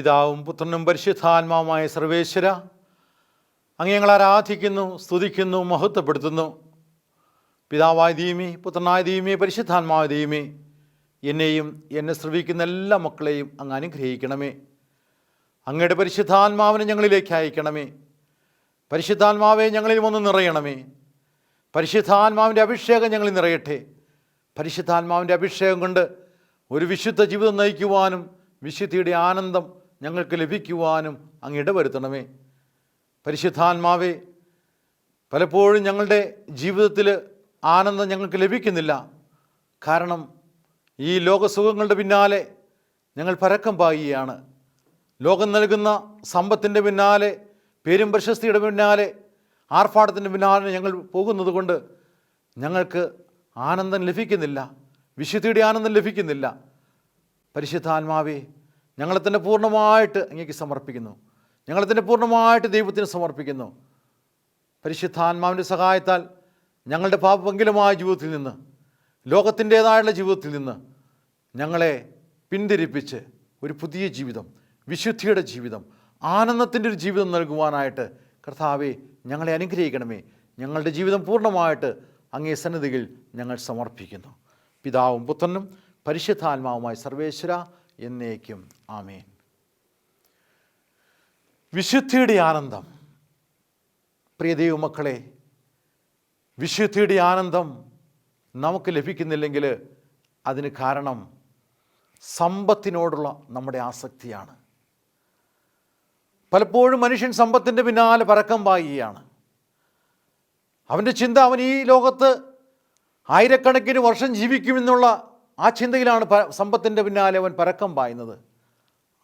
പിതാവും പുത്രനും പരിശുദ്ധാത്മാവുമായ സർവേശ്വര അങ്ങ് ഞങ്ങൾ ആരാധിക്കുന്നു സ്തുതിക്കുന്നു മഹത്വപ്പെടുത്തുന്നു. പിതാവായ ദീമി പുത്രനായ ദീമി പരിശുദ്ധാത്മാവായ ദീമി എന്നെയും എന്നെ ശ്രവിക്കുന്ന എല്ലാ മക്കളെയും അങ്ങ് അനുഗ്രഹിക്കണമേ. അങ്ങയുടെ പരിശുദ്ധാത്മാവിനെ ഞങ്ങളിലേക്ക് അയക്കണമേ. പരിശുദ്ധാത്മാവെ ഞങ്ങളിൽ വന്ന് നിറയണമേ. പരിശുദ്ധാത്മാവിന്റെ അഭിഷേകം ഞങ്ങളിൽ നിറയട്ടെ. പരിശുദ്ധാത്മാവിന്റെ അഭിഷേകം കൊണ്ട് ഒരു വിശുദ്ധ ജീവിതം നയിക്കുവാനും വിശുദ്ധിയുടെ ആനന്ദം ഞങ്ങൾക്ക് ലഭിക്കുവാനും അങ്ങ് ഇടവരുത്തണമേ. പരിശുദ്ധാത്മാവേ പലപ്പോഴും ഞങ്ങളുടെ ജീവിതത്തിൽ ആനന്ദം ഞങ്ങൾക്ക് ലഭിക്കുന്നില്ല. കാരണം ഈ ലോകസുഖങ്ങളുടെ പിന്നാലെ ഞങ്ങൾ പരക്കം പായുകയാണ്. ലോകം നൽകുന്ന സമ്പത്തിന്റെ പിന്നാലെ പേരും പ്രശസ്തിയുടെ പിന്നാലെ ആർഭാടത്തിന്റെ പിന്നാലെ ഞങ്ങൾ പോകുന്നത് കൊണ്ട് ഞങ്ങൾക്ക് ആനന്ദം ലഭിക്കുന്നില്ല. വിശുദ്ധിയുടെ ആനന്ദം ലഭിക്കുന്നില്ല. പരിശുദ്ധാത്മാവേ ഞങ്ങളെ തന്നെ പൂർണമായിട്ട് അങ്ങേക്ക് സമർപ്പിക്കുന്നു. ഞങ്ങളെ തന്നെ പൂർണമായിട്ട് ദൈവത്തിന് സമർപ്പിക്കുന്നു. പരിശുദ്ധാത്മാവിന്റെ സഹായത്താൽ ഞങ്ങളുടെ പാപപങ്കിലമായ ജീവിതത്തിൽ നിന്ന് ലോകത്തിന്റേതായുള്ള ജീവിതത്തിൽ നിന്ന് ഞങ്ങളെ പിന്തിരിപ്പിച്ച് ഒരു പുതിയ ജീവിതം വിശുദ്ധിയുടെ ജീവിതം ആനന്ദത്തിന്റെ ഒരു ജീവിതം നൽകുവാനായിട്ട് കർത്താവെ ഞങ്ങളെ അനുഗ്രഹിക്കണമേ. ഞങ്ങളുടെ ജീവിതം പൂർണമായിട്ട് അങ്ങേ സന്നിധിയിൽ ഞങ്ങൾ സമർപ്പിക്കുന്നു. പിതാവും പുത്രനും പരിശുദ്ധാത്മാവുമായി സർവേശ്വര എന്നേക്കും. ആമേൻ. വിശുദ്ധിയുടെ ആനന്ദം. പ്രിയ ദൈവമക്കളെ വിശുദ്ധിയുടെ ആനന്ദം നമുക്ക് ലഭിക്കുന്നില്ലെങ്കിൽ അതിന് കാരണം സമ്പത്തിനോടുള്ള നമ്മുടെ ആസക്തിയാണ്. പലപ്പോഴും മനുഷ്യൻ സമ്പത്തിന്റെ പിന്നാലെ പരക്കം പായുകയാണ്. അവന്റെ ചിന്ത അവൻ ഈ ലോകത്ത് ആയിരക്കണക്കിന് വർഷം ജീവിക്കുമെന്നുള്ള ആ ചിന്തയിലാണ് സമ്പത്തിന്റെ പിന്നാലെ അവൻ പരക്കം പായുന്നത്.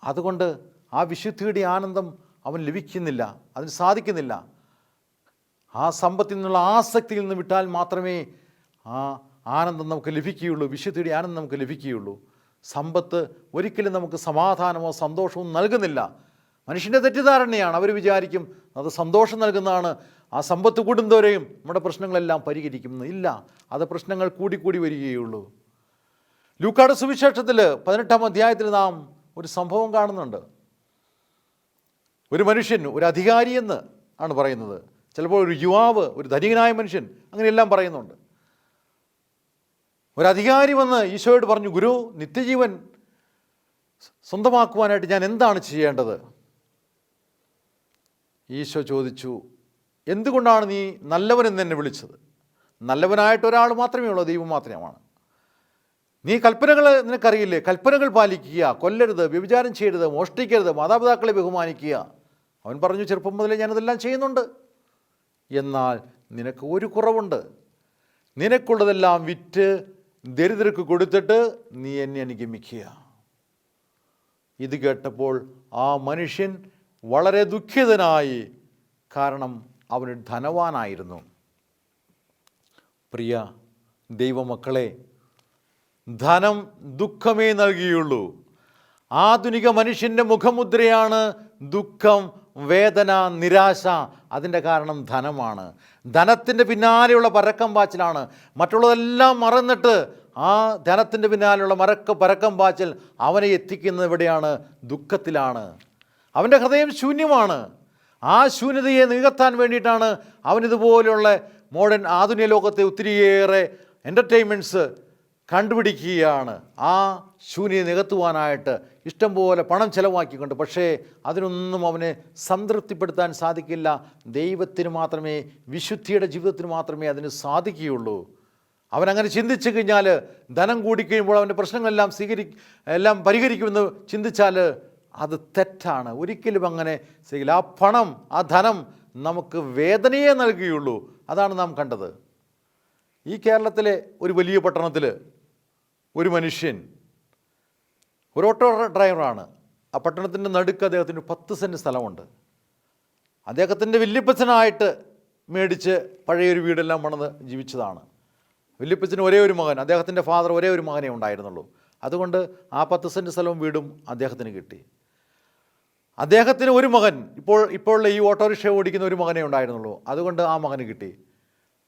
അതുകൊണ്ട് ആ വിശുദ്ധിയുടെ ആനന്ദം അവൻ ലഭിക്കുന്നില്ല അതിന് സാധിക്കുന്നില്ല. ആ സമ്പത്തിൽ നിന്നുള്ള ആസക്തിയിൽ നിന്ന് വിട്ടാൽ മാത്രമേ ആ ആനന്ദം നമുക്ക് ലഭിക്കുകയുള്ളൂ വിശുദ്ധിയുടെ ആനന്ദം നമുക്ക് ലഭിക്കുകയുള്ളൂ. സമ്പത്ത് ഒരിക്കലും നമുക്ക് സമാധാനമോ സന്തോഷമോ നൽകുന്നില്ല. മനുഷ്യന്റെ തെറ്റിദ്ധാരണയാണ് അവർ വിചാരിക്കും അത് സന്തോഷം നൽകുന്നതാണ്. ആ സമ്പത്ത് കൂടുന്നവരെയും നമ്മുടെ പ്രശ്നങ്ങളെല്ലാം പരിഹരിക്കുന്നു ഇല്ല അത് പ്രശ്നങ്ങൾ കൂടിക്കൂടി വരികയുള്ളൂ. ലൂക്കാട് സുവിശേഷത്തിൽ പതിനെട്ടാം അധ്യായത്തിൽ നാം ഒരു സംഭവം കാണുന്നുണ്ട്. ഒരു മനുഷ്യൻ ഒരു അധികാരി എന്ന് ആണ് പറയുന്നത്. ചിലപ്പോൾ ഒരു യുവാവ് ഒരു ധനികനായ മനുഷ്യൻ അങ്ങനെയെല്ലാം പറയുന്നുണ്ട്. ഒരു അധികാരി വന്ന് ഈശോയോട് പറഞ്ഞു ഗുരു നിത്യജീവൻ സ്വന്തമാക്കുവാനായിട്ട് ഞാൻ എന്താണ് ചെയ്യേണ്ടത്? ഈശോ ചോദിച്ചു എന്തുകൊണ്ടാണ് നീ നല്ലവനെന്ന് എന്നെ വിളിച്ചത്? നല്ലവനായിട്ട് ഒരാൾ മാത്രമേ ഉള്ളൂ ദൈവം മാത്രമാണ്. നീ കൽപ്പനകൾ നിനക്കറിയില്ലേ? കൽപ്പനകൾ പാലിക്കുക കൊല്ലരുത് വ്യഭിചാരം ചെയ്യരുത് മോഷ്ടിക്കരുത് മാതാപിതാക്കളെ ബഹുമാനിക്കുക. അവൻ പറഞ്ഞു ചെറുപ്പം മുതലേ ഞാനതെല്ലാം ചെയ്യുന്നുണ്ട്. എന്നാൽ നിനക്ക് ഒരു കുറവുണ്ട്. നിനക്കുള്ളതെല്ലാം വിറ്റ് ദരിദ്രർക്ക് കൊടുത്തിട്ട് നീ എന്നെ അനുഗമിക്കുക. ഇത് കേട്ടപ്പോൾ ആ മനുഷ്യൻ വളരെ ദുഃഖിതനായി കാരണം അവന് ധനവാനായിരുന്നു. പ്രിയ ദൈവമക്കളെ ധനം ദുഃഖമേ നൽകിയുള്ളൂ. ആധുനിക മനുഷ്യന്റെ മുഖമുദ്രയാണ് ദുഃഖം വേദന നിരാശ. അതിന്റെ കാരണം ധനമാണ്. ധനത്തിന്റെ പിന്നാലെയുള്ള പരക്കം പാച്ചിലാണ്. മറ്റുള്ളതെല്ലാം മറന്നിട്ട് ആ ധനത്തിന്റെ പിന്നാലെയുള്ള മരക്ക പരക്കം പാച്ചിൽ അവനെ എത്തിക്കുന്നത് എവിടെയാണ്? ദുഃഖത്തിലാണ്. അവന്റെ ഹൃദയം ശൂന്യമാണ്. ആ ശൂന്യതയെ നികത്താൻ വേണ്ടിയിട്ടാണ് അവനിതുപോലെയുള്ള മോഡേൺ ആധുനിക ലോകത്തെ ഒത്തിരിയേറെ എന്റർടൈൻമെന്റ്സ് കണ്ടുപിടിക്കുകയാണ്. ആ ശൂന്യത നികത്തുവാനായിട്ട് ഇഷ്ടംപോലെ പണം ചെലവാക്കിക്കൊണ്ട് പക്ഷേ അതിനൊന്നും അവനെ സംതൃപ്തിപ്പെടുത്താൻ സാധിക്കില്ല. ദൈവത്തിന് മാത്രമേ വിശുദ്ധിയുടെ ജീവിതത്തിന് മാത്രമേ അതിന് സാധിക്കുകയുള്ളൂ. അവനങ്ങനെ ചിന്തിച്ചു കഴിഞ്ഞാൽ ധനം കൂടിക്കഴിയുമ്പോൾ അവന്റെ പ്രശ്നങ്ങളെല്ലാം സ്വീകരി എല്ലാം പരിഹരിക്കുമെന്ന് ചിന്തിച്ചാൽ അത് തെറ്റാണ്. ഒരിക്കലും അങ്ങനെ ചെയ്യില്ല. ആ പണം ആ ധനം നമുക്ക് വേദനയെ നൽകുകയുള്ളൂ. അതാണ് നാം കണ്ടത്. ഈ കേരളത്തിലെ ഒരു വലിയ പട്ടണത്തിൽ ഒരു മനുഷ്യൻ ഒരു ഓട്ടോ ഡ്രൈവറാണ്. ആ പട്ടണത്തിന്റെ നടുക്ക് അദ്ദേഹത്തിന് പത്ത് സെന്റ് സ്ഥലമുണ്ട്. അദ്ദേഹത്തിന്റെ വല്യപ്പച്ചനായിട്ട് മേടിച്ച് പഴയൊരു വീടെല്ലാം പണിത് ജീവിച്ചതാണ്. വല്യപ്പച്ചന് ഒരേ ഒരു മകൻ അദ്ദേഹത്തിന്റെ ഫാദർ ഒരേ ഒരു മകനേ ഉണ്ടായിരുന്നുള്ളൂ. അതുകൊണ്ട് ആ പത്ത് സെന്റ് സ്ഥലവും വീടും അദ്ദേഹത്തിന് കിട്ടി. അദ്ദേഹത്തിന് ഒരു മകൻ ഇപ്പോൾ ഇപ്പോഴുള്ള ഈ ഓട്ടോറിക്ഷ ഓടിക്കുന്ന ഒരു മകനേ ഉണ്ടായിരുന്നുള്ളൂ. അതുകൊണ്ട് ആ മകന് കിട്ടി.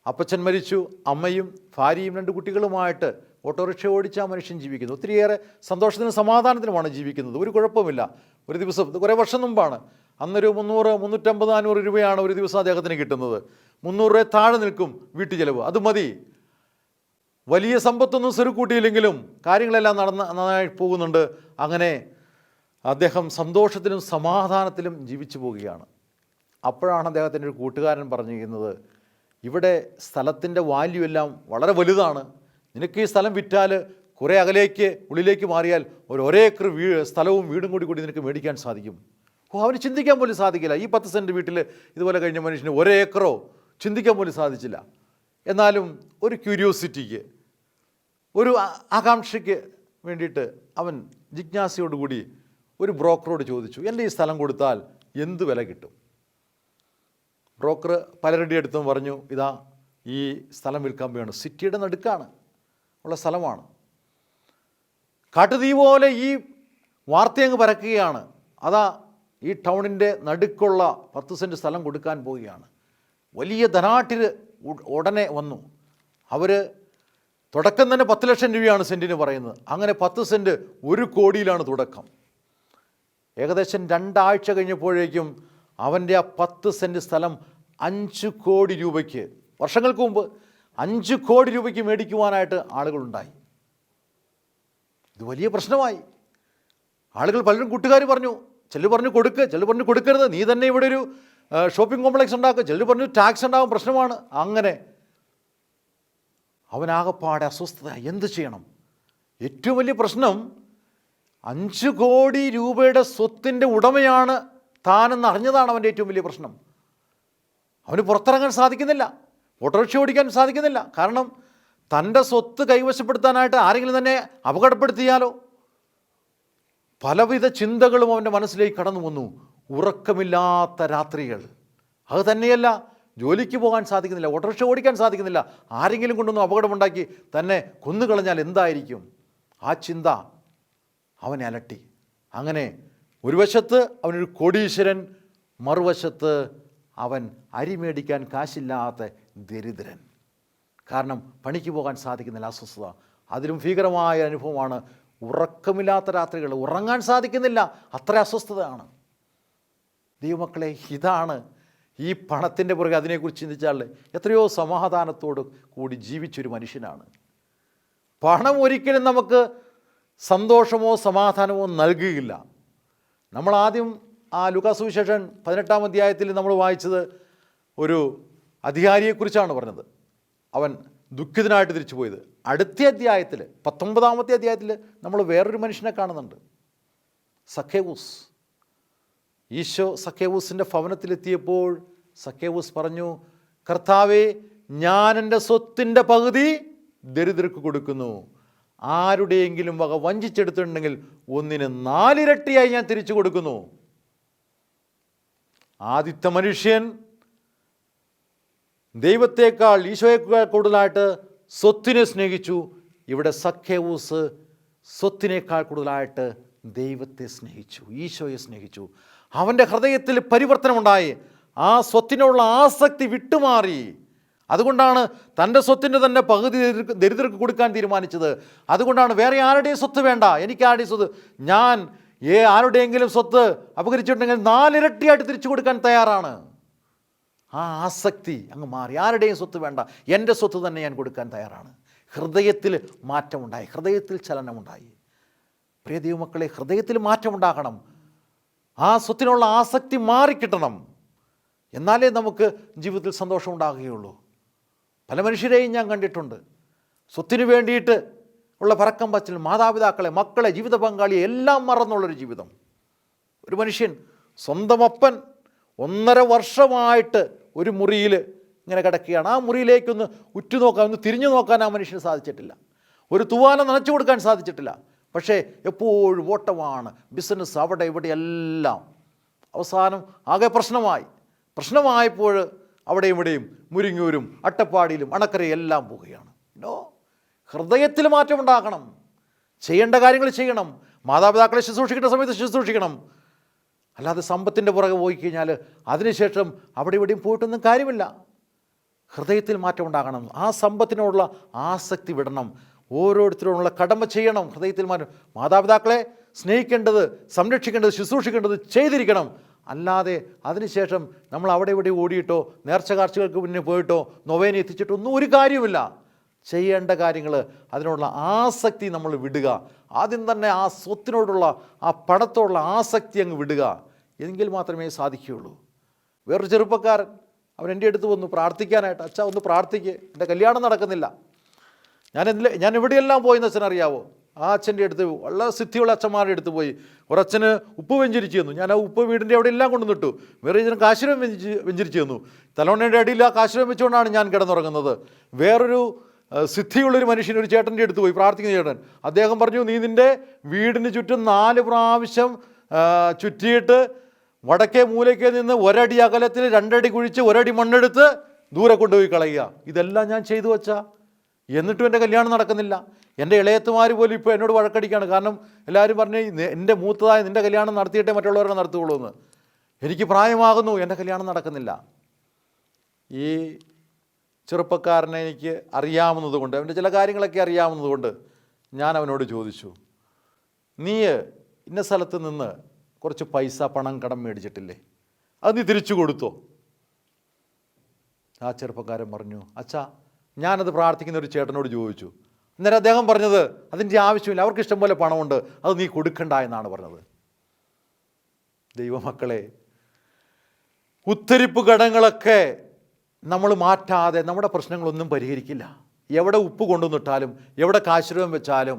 അപ്പച്ചൻ മരിച്ചു അമ്മയും ഭാര്യയും രണ്ട് കുട്ടികളുമായിട്ട് ഓട്ടോറിക്ഷ ഓടിച്ച മനുഷ്യൻ ജീവിക്കുന്നത് ഒത്തിരിയേറെ സന്തോഷത്തിനും സമാധാനത്തിനുമാണ് ജീവിക്കുന്നത്. ഒരു കുഴപ്പമില്ല ഒരു ദിവസം കുറേ വർഷം മുമ്പാണ്. അന്നൊരു മുന്നൂറ് മുന്നൂറ്റമ്പത് നാനൂറ് രൂപയാണ് ഒരു ദിവസം അദ്ദേഹത്തിന് കിട്ടുന്നത്. മുന്നൂറ് രൂപ താഴെ നിൽക്കും വീട്ടു ചിലവ് അത് മതി. വലിയ സമ്പത്തൊന്നും സ്വരുക്കൂട്ടിയില്ലെങ്കിലും കാര്യങ്ങളെല്ലാം നടന്ന് നന്നായി പോകുന്നുണ്ട്. അങ്ങനെ അദ്ദേഹം സന്തോഷത്തിലും സമാധാനത്തിലും ജീവിച്ചു പോവുകയാണ്. അപ്പോഴാണ് അദ്ദേഹത്തിന്റെ ഒരു കൂട്ടുകാരൻ പറഞ്ഞിരിക്കുന്നത് ഇവിടെ സ്ഥലത്തിന്റെ വാല്യൂ എല്ലാം വളരെ വലുതാണ്. നിനക്ക് ഈ സ്ഥലം വിറ്റാൽ കുറേ അകലേക്ക് ഉള്ളിലേക്ക് മാറിയാൽ ഒരു ഒരേ ഏക്കർ വീ സ്ഥലവും വീടും കൂടി കൂടി നിനക്ക് മേടിക്കാൻ സാധിക്കും. ഓ അവന് ചിന്തിക്കാൻ പോലും സാധിക്കില്ല. ഈ പത്ത് സെന്റ് വീട്ടിൽ ഇതുപോലെ കഴിഞ്ഞ മനുഷ്യന് ഒരേ ഏക്കറോ ചിന്തിക്കാൻ പോലും സാധിച്ചില്ല. എന്നാലും ഒരു ക്യൂരിയോസിറ്റിക്ക് ഒരു ആകാംക്ഷയ്ക്ക് വേണ്ടിയിട്ട് അവൻ ജിജ്ഞാസയോടുകൂടി ഒരു ബ്രോക്കറോട് ചോദിച്ചു എന്റെ ഈ സ്ഥലം കൊടുത്താൽ എന്ത് വില കിട്ടും? ബ്രോക്കർ പലരുടെ അടുത്തും പറഞ്ഞു ഇതാ ഈ സ്ഥലം വിൽക്കാൻ വേണം സിറ്റിയുടെ നടുക്കാണ്. ഉള്ള സ്ഥലമാണ്. കാട്ടുതീ പോലെ ഈ വാർത്തയങ്ങ് പരക്കുകയാണ്. അതാ ഈ ടൗണിന്റെ നടുക്കുള്ള പത്ത് സെന്റ് സ്ഥലം കൊടുക്കാൻ പോവുകയാണ്. വലിയ ധനാട്ടിൽ ഉടനെ വന്നു. അവർ തുടക്കം തന്നെ പത്ത് ലക്ഷം രൂപയാണ് സെന്റിന് പറയുന്നത്. അങ്ങനെ പത്ത് സെന്റ് ഒരു കോടിയിലാണ് തുടക്കം. ഏകദേശം രണ്ടാഴ്ച കഴിഞ്ഞപ്പോഴേക്കും അവന്റെ ആ പത്ത് സെന്റ് സ്ഥലം അഞ്ച് കോടി രൂപയ്ക്ക്. വർഷങ്ങൾക്ക് മുമ്പ് അഞ്ച് കോടി രൂപയ്ക്ക് മേടിക്കുവാനായിട്ട് ആളുകളുണ്ടായി. ഇത് വലിയ പ്രശ്നമായി. ആളുകൾ പലരും കൂട്ടുകാർ പറഞ്ഞു ചിലർ പറഞ്ഞു കൊടുക്കുക ചിലർ പറഞ്ഞു കൊടുക്കരുത്. നീ തന്നെ ഇവിടെ ഒരു ഷോപ്പിംഗ് കോംപ്ലക്സ് ഉണ്ടാക്കുക ചിലർ പറഞ്ഞു ടാക്സ് ഉണ്ടാകും പ്രശ്നമാണ്. അങ്ങനെ അവനാകപ്പാടെ അസ്വസ്ഥത. എന്ത് ചെയ്യണം? ഏറ്റവും വലിയ പ്രശ്നം അഞ്ച് കോടി രൂപയുടെ സ്വത്തിന്റെ ഉടമയാണ് താനെന്ന് അറിഞ്ഞതാണ് അവന്റെ ഏറ്റവും വലിയ പ്രശ്നം. അവന് പുറത്തിറങ്ങാൻ സാധിക്കുന്നില്ല. ഓട്ടോറിക്ഷ ഓടിക്കാൻ സാധിക്കുന്നില്ല. കാരണം തന്റെ സ്വത്ത് കൈവശപ്പെടുത്താനായിട്ട് ആരെങ്കിലും തന്നെ അപകടപ്പെടുത്തിയാലോ? പലവിധ ചിന്തകളും അവന്റെ മനസ്സിലേക്ക് കടന്നു വന്നു. ഉറക്കമില്ലാത്ത രാത്രികൾ. അത് തന്നെയല്ല ജോലിക്ക് പോകാൻ സാധിക്കുന്നില്ല ഓട്ടോറിക്ഷ ഓടിക്കാൻ സാധിക്കുന്നില്ല. ആരെങ്കിലും കൊണ്ടൊന്നും അപകടമുണ്ടാക്കി തന്നെ കൊന്നുകളഞ്ഞാൽ എന്തായിരിക്കും? ആ ചിന്ത അവനെ അലട്ടി. അങ്ങനെ ഒരു വശത്ത് അവനൊരു കോടീശ്വരൻ മറുവശത്ത് അവൻ അരി മേടിക്കാൻ കാശില്ലാത്ത ദരിദ്രൻ. കാരണം പണിക്ക് പോകാൻ സാധിക്കുന്നില്ല അസ്വസ്ഥത അതിലും ഭീകരമായ അനുഭവമാണ്. ഉറക്കമില്ലാത്ത രാത്രികൾ ഉറങ്ങാൻ സാധിക്കുന്നില്ല. അത്ര അസ്വസ്ഥതയാണ്. ദൈവമക്കളെ ഇതാണ് ഈ പണത്തിന്റെ പുറകെ അതിനെക്കുറിച്ച് ചിന്തിച്ചാൽ എത്രയോ സമാധാനത്തോട് കൂടി ജീവിച്ചൊരു മനുഷ്യനാണ്. പണം ഒരിക്കലും നമുക്ക് സന്തോഷമോ സമാധാനമോ നൽകുകയില്ല. നമ്മൾ ആദ്യം ആ ലുക്കാസുവിശേഷൻ പതിനെട്ടാം അധ്യായത്തിൽ നമ്മൾ വായിച്ചത് ഒരു അധികാരിയെക്കുറിച്ചാണ് പറഞ്ഞത്. അവൻ ദുഃഖിതനായിട്ട് തിരിച്ചു പോയത് അടുത്ത അധ്യായത്തിൽ പത്തൊമ്പതാമത്തെ അധ്യായത്തിൽ നമ്മൾ വേറൊരു മനുഷ്യനെ കാണുന്നുണ്ട്. സഖേവൂസ്. ഈശോ സഖേവൂസിന്റെ ഭവനത്തിലെത്തിയപ്പോൾ സഖേവൂസ് പറഞ്ഞു കർത്താവെ ഞാൻ എന്റെ സ്വത്തിന്റെ പകുതി ദരിദ്രർക്ക് കൊടുക്കുന്നു. ആരുടെയെങ്കിലും വക വഞ്ചിച്ചെടുത്തിട്ടുണ്ടെങ്കിൽ ഒന്നിന് നാലിരട്ടിയായി ഞാൻ തിരിച്ചു കൊടുക്കുന്നു. ആദിത്യ മനുഷ്യൻ ദൈവത്തേക്കാൾ ഈശോയേക്കാൾ കൂടുതലായിട്ട് സ്വത്തിനെ സ്നേഹിച്ചു. ഇവിടെ സഖ്യവൂസ് സ്വത്തിനേക്കാൾ കൂടുതലായിട്ട് ദൈവത്തെ സ്നേഹിച്ചു ഈശോയെ സ്നേഹിച്ചു. അവന്റെ ഹൃദയത്തിൽ പരിവർത്തനമുണ്ടായി. ആ സ്വത്തിനുള്ള ആസക്തി വിട്ടുമാറി. അതുകൊണ്ടാണ് തന്റെ സ്വത്തിന്റെ തന്നെ പകുതി ദരിദ്ര- ദരിദ്രർക്ക് കൊടുക്കാൻ തീരുമാനിച്ചത്. അതുകൊണ്ടാണ് വേറെ ആരുടെയും സ്വത്ത് വേണ്ട. എനിക്ക് ആരുടെയും സ്വത്ത്? ഞാൻ. ഏ ആരുടെയെങ്കിലും സ്വത്ത് അപകരിച്ചിട്ടുണ്ടെങ്കിൽ നാലിരട്ടിയായിട്ട് തിരിച്ചു കൊടുക്കാൻ തയ്യാറാണ്. ആ ആസക്തി അങ്ങ് മാറി. ആരുടെയും സ്വത്ത് വേണ്ട. എന്റെ സ്വത്ത് തന്നെ ഞാൻ കൊടുക്കാൻ തയ്യാറാണ്. ഹൃദയത്തിൽ മാറ്റമുണ്ടായി. ഹൃദയത്തിൽ ചലനമുണ്ടായി. പ്രിയ ദൈവമക്കളെ ഹൃദയത്തിൽ മാറ്റമുണ്ടാകണം. ആ സ്വത്തിനുള്ള ആസക്തി മാറിക്കിട്ടണം. എന്നാലേ നമുക്ക് ജീവിതത്തിൽ സന്തോഷം ഉണ്ടാകുകയുള്ളൂ. പല മനുഷ്യരെയും ഞാൻ കണ്ടിട്ടുണ്ട്. സ്വത്തിനു വേണ്ടിയിട്ട് ഉള്ള പരക്കം പച്ചിൽ മാതാപിതാക്കളെ മക്കളെ ജീവിത പങ്കാളിയെ എല്ലാം മറന്നുള്ളൊരു ജീവിതം. ഒരു മനുഷ്യൻ സ്വന്തം അപ്പൻ ഒന്നര വർഷമായിട്ട് ഒരു മുറിയിൽ ഇങ്ങനെ കിടക്കുകയാണ്. ആ മുറിയിലേക്കൊന്ന് ഉറ്റുനോക്കാൻ ഒന്ന് തിരിഞ്ഞു നോക്കാൻ ആ മനുഷ്യന് സാധിച്ചിട്ടില്ല. ഒരു തൂവാല നനച്ചു കൊടുക്കാൻ സാധിച്ചിട്ടില്ല. പക്ഷേ എപ്പോഴും ഓട്ടമാണ് ബിസിനസ് അവിടെ ഇവിടെ എല്ലാം അവസാനം ആകെ പ്രശ്നമായി. പ്രശ്നമായപ്പോൾ അവിടെയും ഇവിടെയും മുരിങ്ങൂരും അട്ടപ്പാടിയിലും അണക്കരയും എല്ലാം പോവുകയാണ്. നോ ഹൃദയത്തിൽ മാറ്റമുണ്ടാക്കണം ചെയ്യേണ്ട കാര്യങ്ങൾ ചെയ്യണം. മാതാപിതാക്കളെ ശുശ്രൂഷിക്കേണ്ട സമയത്ത് ശുശ്രൂഷിക്കണം. അല്ലാതെ സമ്പത്തിന്റെ പുറകെ പോയി കഴിഞ്ഞാൽ അതിനുശേഷം അവിടെ ഇവിടെയും പോയിട്ടൊന്നും കാര്യമില്ല. ഹൃദയത്തിൽ മാറ്റം ഉണ്ടാകണം. ആ സമ്പത്തിനോടുള്ള ആസക്തി വിടണം. ഓരോരുത്തരോടുള്ള കടമ ചെയ്യണം. ഹൃദയത്തിൽ മാറ്റം. മാതാപിതാക്കളെ സ്നേഹിക്കേണ്ടത് സംരക്ഷിക്കേണ്ടത് ശുശ്രൂഷിക്കേണ്ടത് ചെയ്തിരിക്കണം. അല്ലാതെ അതിനുശേഷം നമ്മൾ അവിടെ ഇവിടെ ഓടിയിട്ടോ നേർച്ച കാഴ്ചകൾക്ക് മുന്നേ പോയിട്ടോ നൊവേന എത്തിച്ചിട്ടോ ഒന്നും ഒരു കാര്യമില്ല ചെയ്യേണ്ട കാര്യങ്ങൾ അതിനോടുള്ള ആസക്തി നമ്മൾ വിടുക. ആദ്യം തന്നെ ആ സ്വത്തിനോടുള്ള ആ പണത്തോടുള്ള ആസക്തി അങ്ങ് വിടുക. എങ്കിൽ മാത്രമേ സാധിക്കുകയുള്ളൂ. വേറൊരു ചെറുപ്പക്കാരൻ അവൻ എന്റെ അടുത്ത് വന്നു പ്രാർത്ഥിക്കാനായിട്ട് അച്ഛാ ഒന്ന് പ്രാർത്ഥിക്ക് എന്റെ കല്യാണം നടക്കുന്നില്ല. ഞാൻ എന്തിൽ ഞാൻ എവിടെയെല്ലാം പോയെന്ന് അച്ഛൻ അറിയാവോ? ആ അച്ഛന്റെ അടുത്ത് വളരെ സിദ്ധിയുള്ള അച്ഛന്മാരുടെ അടുത്ത് പോയി. ഒരച്ഛന് ഉപ്പ് വെഞ്ചരിച്ച് തന്നു ഞാൻ ആ ഉപ്പ് വീടിന്റെ അവിടെ എല്ലാം കൊണ്ടുവന്നിട്ടു വേറെ ഇതിന് കാശുരം വെഞ്ചി വെഞ്ചരിച്ച് തന്നു തലോണയുടെ അടിയിൽ ആ കാശുരം വെച്ചുകൊണ്ടാണ് ഞാൻ കിടന്നുറങ്ങുന്നത്. വേറൊരു സിദ്ധിയുള്ളൊരു മനുഷ്യൻ ഒരു ചേട്ടന്റെ അടുത്ത് പോയി പ്രാർത്ഥിക്കുന്ന ചേട്ടൻ. അദ്ദേഹം പറഞ്ഞു നീ നിന്റെ വീടിന് ചുറ്റും നാല് പ്രാവശ്യം ചുറ്റിയിട്ട് വടക്കേ മൂലയ്ക്ക് നിന്ന് ഒരടി അകലത്തിൽ രണ്ടടി കുഴിച്ച് ഒരടി മണ്ണെടുത്ത് ദൂരെ കൊണ്ടുപോയി കളയുക. ഇതെല്ലാം ഞാൻ ചെയ്തു വച്ചാ. എന്നിട്ടും എന്റെ കല്യാണം നടക്കുന്നില്ല. എന്റെ ഇളയത്തുമാർ പോലും ഇപ്പോൾ എന്നോട് വഴക്കടിക്കുകയാണ്. കാരണം എല്ലാവരും പറഞ്ഞ് "നി- എന്റെ മൂത്തതായ നിന്റെ കല്യാണം നടത്തിയിട്ടേ മറ്റുള്ളവരെ നടത്തുകയുള്ളൂ എന്ന്. എനിക്ക് പ്രായമാകുന്നു എന്റെ കല്യാണം നടക്കുന്നില്ല. ഈ ചെറുപ്പക്കാരനെ എനിക്ക് അറിയാവുന്നതുകൊണ്ട് അവന്റെ ചില കാര്യങ്ങളൊക്കെ അറിയാവുന്നതുകൊണ്ട് ഞാൻ അവനോട് ചോദിച്ചു നീ ഇന്ന സ്ഥലത്ത് നിന്ന് കുറച്ച് പൈസ പണം കടം മേടിച്ചിട്ടില്ലേ? അത് നീ തിരിച്ചു കൊടുത്തോ. ആ ചെറുപ്പക്കാരൻ പറഞ്ഞു അച്ഛാ ഞാനത് പ്രാർത്ഥിക്കുന്ന ഒരു ചേട്ടനോട് ചോദിച്ചു. അന്നേരം അദ്ദേഹം പറഞ്ഞത് അതിന്റെ ആവശ്യമില്ല അവർക്ക് ഇഷ്ടം പോലെ പണമുണ്ട് അത് നീ കൊടുക്കണ്ട എന്നാണ് പറഞ്ഞത്. ദൈവമക്കളെ ഉത്തരിപ്പ് ഘടങ്ങളൊക്കെ നമ്മൾ മാറ്റാതെ നമ്മുടെ പ്രശ്നങ്ങളൊന്നും പരിഹരിക്കില്ല. എവിടെ ഉപ്പ് കൊണ്ടുവന്നിട്ടാലും എവിടെ കാശുരൂപം വെച്ചാലും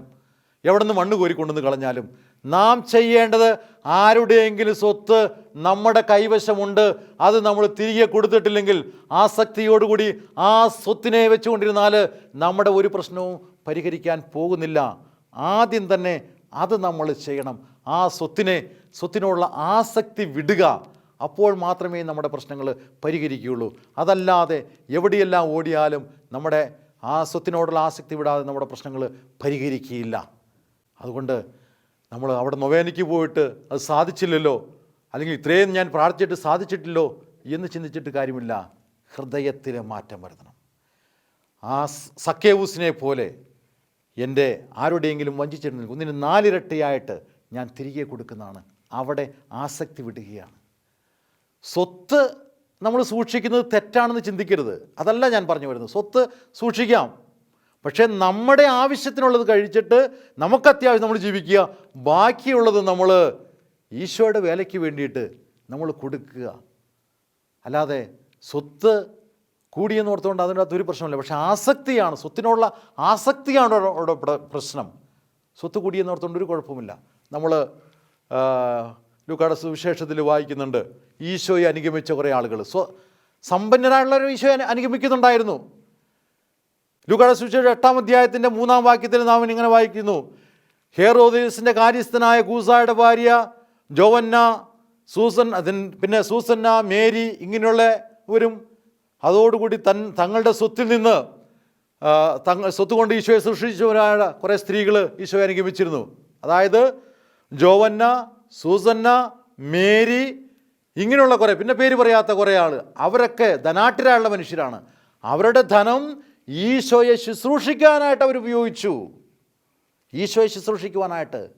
എവിടെ നിന്ന് മണ്ണ് കോരി കൊണ്ടുവന്ന് കളഞ്ഞാലും നാം ചെയ്യേണ്ടത് ആരുടെയെങ്കിലും സ്വത്ത് നമ്മുടെ കൈവശമുണ്ട് അത് നമ്മൾ തിരികെ കൊടുത്തിട്ടില്ലെങ്കിൽ ആസക്തിയോടുകൂടി ആ സ്വത്തിനെ വെച്ചുകൊണ്ടിരുന്നാൽ നമ്മുടെ ഒരു പ്രശ്നവും പരിഹരിക്കാൻ പോകുന്നില്ല. ആദ്യം തന്നെ അത് നമ്മൾ ചെയ്യണം. ആ സ്വത്തിനെ സ്വത്തിനോടുള്ള ആസക്തി വിടുക. അപ്പോൾ മാത്രമേ നമ്മുടെ പ്രശ്നങ്ങൾ പരിഹരിക്കുകയുള്ളൂ. അതല്ലാതെ എവിടെയെല്ലാം ഓടിയാലും നമ്മുടെ ആ സ്വത്തിനോടുള്ള ആസക്തി വിടാതെ നമ്മുടെ പ്രശ്നങ്ങൾ പരിഹരിക്കുകയില്ല. അതുകൊണ്ട് നമ്മൾ അവിടെ നൊവേനയ്ക്ക് പോയിട്ട് അത് സാധിച്ചില്ലല്ലോ? അല്ലെങ്കിൽ ഇത്രയും ഞാൻ പ്രാർത്ഥിച്ചിട്ട് സാധിച്ചിട്ടില്ലോ? എന്ന് ചിന്തിച്ചിട്ട് കാര്യമില്ല. ഹൃദയത്തിലെ മാറ്റം വരുത്തണം. ആ സക്കേവൂസിനെ പോലെ എന്റെ ആരുടെയെങ്കിലും വഞ്ചിച്ചിരുന്നെങ്കിൽ ഒന്നിന് നാലിരട്ടിയായിട്ട് ഞാൻ തിരികെ കൊടുക്കുന്നതാണ്. അവിടെ ആസക്തി വിടുകയാണ്. സ്വത്ത് നമ്മൾ സൂക്ഷിക്കുന്നത് തെറ്റാണെന്ന് ചിന്തിക്കരുത്. അതല്ല ഞാൻ പറഞ്ഞു വരുന്നത്. സ്വത്ത് സൂക്ഷിക്കാം. പക്ഷേ നമ്മുടെ ആവശ്യത്തിനുള്ളത് കഴിച്ചിട്ട് നമുക്ക് അത്യാവശ്യം നമ്മൾ ജീവിക്കുക. ബാക്കിയുള്ളത് നമ്മൾ ഈശോയുടെ വേലയ്ക്ക് വേണ്ടിയിട്ട് നമ്മൾ കൊടുക്കുക. അല്ലാതെ സ്വത്ത് കൂടിയെന്ന് ഓർത്തുകൊണ്ട് അതിന്റെ അകത്ത് ഒരു പ്രശ്നമില്ല പക്ഷേ ആസക്തിയാണ് സ്വത്തിനോടുള്ള ആസക്തിയാണ് അവിടെ- പ്രശ്നം. സ്വത്ത് കൂടിയെന്ന് ഓർത്തുകൊണ്ട് ഒരു കുഴപ്പമില്ല നമ്മൾ ലൂക്കാട സുവിശേഷത്തിൽ വായിക്കുന്നുണ്ട് ഈശോയെ അനുഗമിച്ച കുറേ ആളുകൾ. സ്വ സമ്പന്നരായുള്ളവർ ഈശോയെ അനുഗമിക്കുന്നുണ്ടായിരുന്നു. ലൂക്കാട സുവിശേഷം എട്ടാം അധ്യായത്തിന്റെ മൂന്നാം വാക്യത്തിൽ നാം ഇങ്ങനെ വായിക്കുന്നു. ഹെയറോദീസിന്റെ കാര്യസ്ഥനായ കൂസായുടെ ഭാര്യ ജോവന്ന സൂസൻ പിന്നെ സൂസന്ന മേരി ഇങ്ങനെയുള്ളവരും അതോടുകൂടി തൻ തങ്ങളുടെ സ്വത്തിൽ നിന്ന് തങ്ങൾ സ്വത്ത് കൊണ്ട് ഈശോയെ സൃഷ്ടിച്ചവരായ കുറേ സ്ത്രീകൾ ഈശോയെ അനുഗമിച്ചിരുന്നു. അതായത് ജോവന്ന സൂസന്ന മേരി ഇങ്ങനെയുള്ള കുറേ പിന്നെ പേര് പറയാത്ത കുറേ ആൾ അവരൊക്കെ ധനാട്ടിരായുള്ള മനുഷ്യരാണ്. അവരുടെ ധനം ഈശോയെ ശുശ്രൂഷിക്കാനായിട്ട് അവർ ഉപയോഗിച്ചു. ഈശോയെ ശുശ്രൂഷിക്കുവാനായിട്ട്.